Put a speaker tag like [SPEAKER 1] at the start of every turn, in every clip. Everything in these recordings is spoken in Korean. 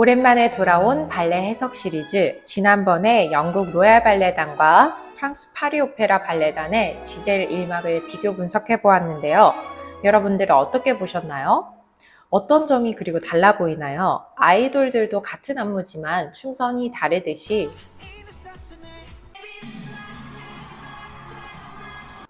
[SPEAKER 1] 오랜만에 돌아온 발레 해석 시리즈. 지난번에 영국 로얄 발레단과 프랑스 파리 오페라 발레단의 지젤 1막을 비교 분석해 보았는데요. 여러분들은 어떻게 보셨나요? 어떤 점이 그리고 달라 보이나요? 아이돌들도 같은 안무지만 춤선이 다르듯이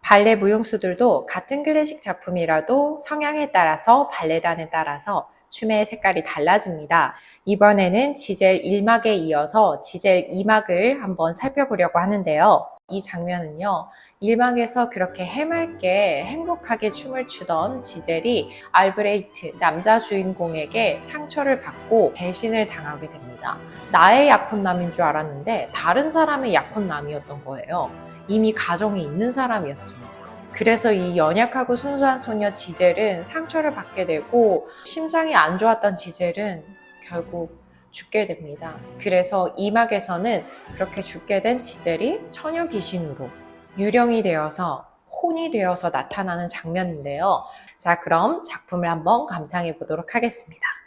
[SPEAKER 1] 발레 무용수들도 같은 클래식 작품이라도 성향에 따라서 발레단에 따라서 춤의 색깔이 달라집니다. 이번에는 지젤 1막에 이어서 지젤 2막을 한번 살펴보려고 하는데요. 이 장면은요, 1막에서 그렇게 해맑게 행복하게 춤을 추던 지젤이 알브레이트, 남자 주인공에게 상처를 받고 배신을 당하게 됩니다. 나의 약혼남인 줄 알았는데 다른 사람의 약혼남이었던 거예요. 이미 가정이 있는 사람이었습니다. 그래서 이 연약하고 순수한 소녀 지젤은 상처를 받게 되고 심장이 안 좋았던 지젤은 결국 죽게 됩니다. 그래서 이 막에서는 그렇게 죽게 된 지젤이 처녀 귀신으로 유령이 되어서 혼이 되어서 나타나는 장면인데요. 자, 그럼 작품을 한번 감상해 보도록 하겠습니다.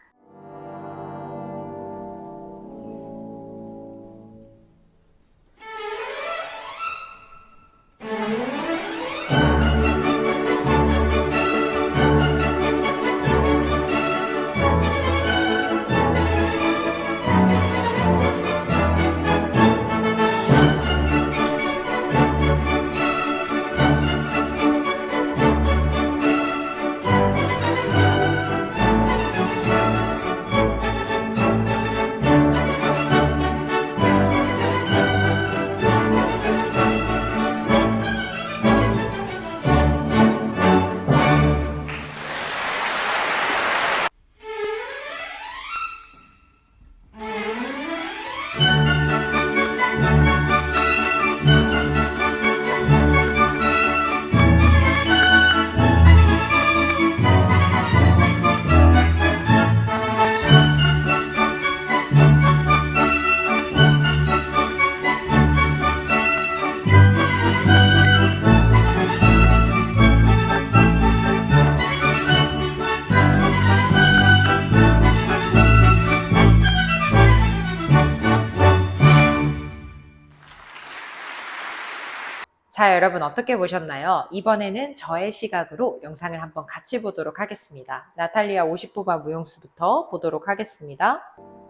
[SPEAKER 1] 자, 여러분 어떻게 보셨나요? 이번에는 저의 시각으로 영상을 한번 같이 보도록 하겠습니다. 나탈리아 50부바 무용수부터 보도록 하겠습니다.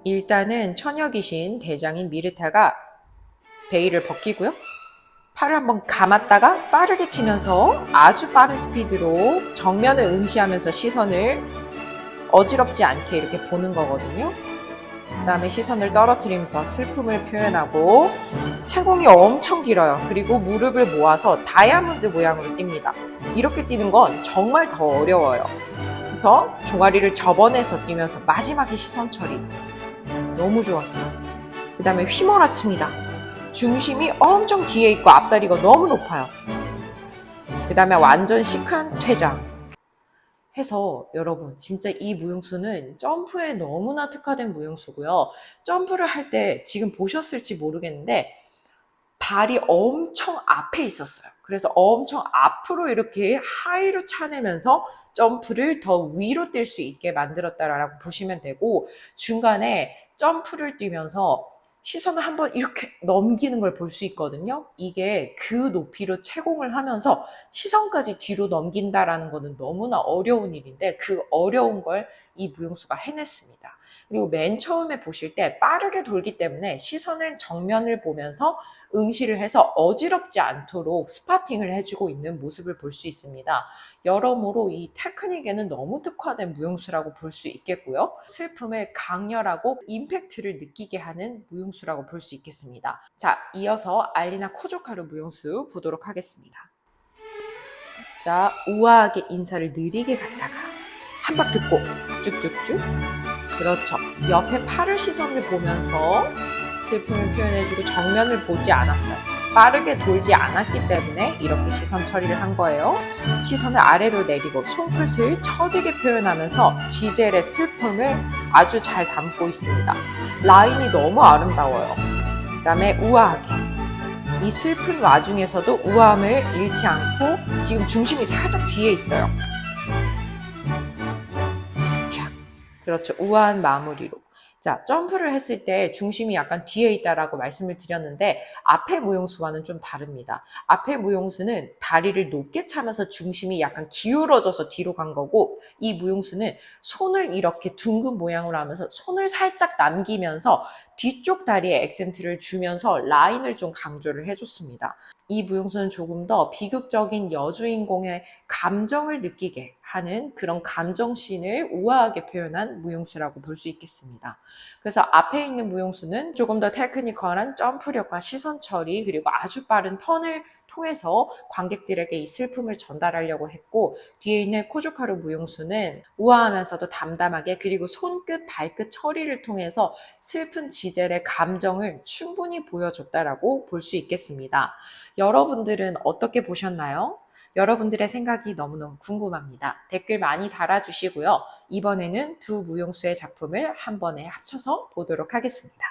[SPEAKER 1] 일단은 처녀 귀신 대장인 미르타가 베일을 벗기고요. 팔을 한번 감았다가 빠르게 치면서 아주 빠른 스피드로 정면을 응시하면서 시선을 어지럽지 않게 이렇게 보는 거거든요. 그 다음에 시선을 떨어뜨리면서 슬픔을 표현하고 채공이 엄청 길어요. 그리고 무릎을 모아서 다이아몬드 모양으로 뜁니다. 이렇게 뛰는 건 정말 더 어려워요. 그래서 종아리를 접어내서 뛰면서 마지막에 시선 처리. 너무 좋았어요. 그 다음에 휘몰아칩니다. 중심이 엄청 뒤에 있고 앞다리가 너무 높아요. 그 다음에 완전 시크한 퇴장. 해서 여러분 진짜 이 무용수는 점프에 너무나 특화된 무용수고요. 점프를 할 때 지금 보셨을지 모르겠는데 발이 엄청 앞에 있었어요. 그래서 엄청 앞으로 이렇게 하이로 차내면서 점프를 더 위로 뛸 수 있게 만들었다라고 보시면 되고 중간에 점프를 뛰면서 시선을 한번 이렇게 넘기는 걸 볼 수 있거든요. 이게 그 높이로 채공을 하면서 시선까지 뒤로 넘긴다라는 거는 너무나 어려운 일인데 그 어려운 걸 이 무용수가 해냈습니다. 그리고 맨 처음에 보실 때 빠르게 돌기 때문에 시선을 정면을 보면서 응시를 해서 어지럽지 않도록 스파팅을 해주고 있는 모습을 볼 수 있습니다. 여러모로 이 테크닉에는 너무 특화된 무용수라고 볼 수 있겠고요. 슬픔을 강렬하고 임팩트를 느끼게 하는 무용수라고 볼 수 있겠습니다. 자, 이어서 알리나 코조카루 무용수 보도록 하겠습니다. 자, 우아하게 인사를 느리게 갔다가 한 박 듣고 쭉쭉쭉 그렇죠. 옆에 팔을 시선을 보면서 슬픔을 표현해주고 정면을 보지 않았어요. 빠르게 돌지 않았기 때문에 이렇게 시선 처리를 한 거예요. 시선을 아래로 내리고 손끝을 처지게 표현하면서 지젤의 슬픔을 아주 잘 담고 있습니다. 라인이 너무 아름다워요. 그 다음에 우아하게. 이 슬픈 와중에서도 우아함을 잃지 않고 지금 중심이 살짝 뒤에 있어요. 그렇죠. 우아한 마무리로. 자, 점프를 했을 때 중심이 약간 뒤에 있다라고 말씀을 드렸는데 앞에 무용수와는 좀 다릅니다. 앞에 무용수는 다리를 높게 차면서 중심이 약간 기울어져서 뒤로 간 거고 이 무용수는 손을 이렇게 둥근 모양으로 하면서 손을 살짝 남기면서 뒤쪽 다리에 액센트를 주면서 라인을 좀 강조를 해줬습니다. 이 무용수는 조금 더 비극적인 여주인공의 감정을 느끼게 하는 그런 감정씬을 우아하게 표현한 무용수라고 볼 수 있겠습니다. 그래서 앞에 있는 무용수는 조금 더 테크니컬한 점프력과 시선 처리 그리고 아주 빠른 턴을 통해서 관객들에게 이 슬픔을 전달하려고 했고 뒤에 있는 코주카루 무용수는 우아하면서도 담담하게 그리고 손끝 발끝 처리를 통해서 슬픈 지젤의 감정을 충분히 보여줬다라고 볼 수 있겠습니다. 여러분들은 어떻게 보셨나요? 여러분들의 생각이 너무너무 궁금합니다. 댓글 많이 달아주시고요. 이번에는 두 무용수의 작품을 한 번에 합쳐서 보도록 하겠습니다.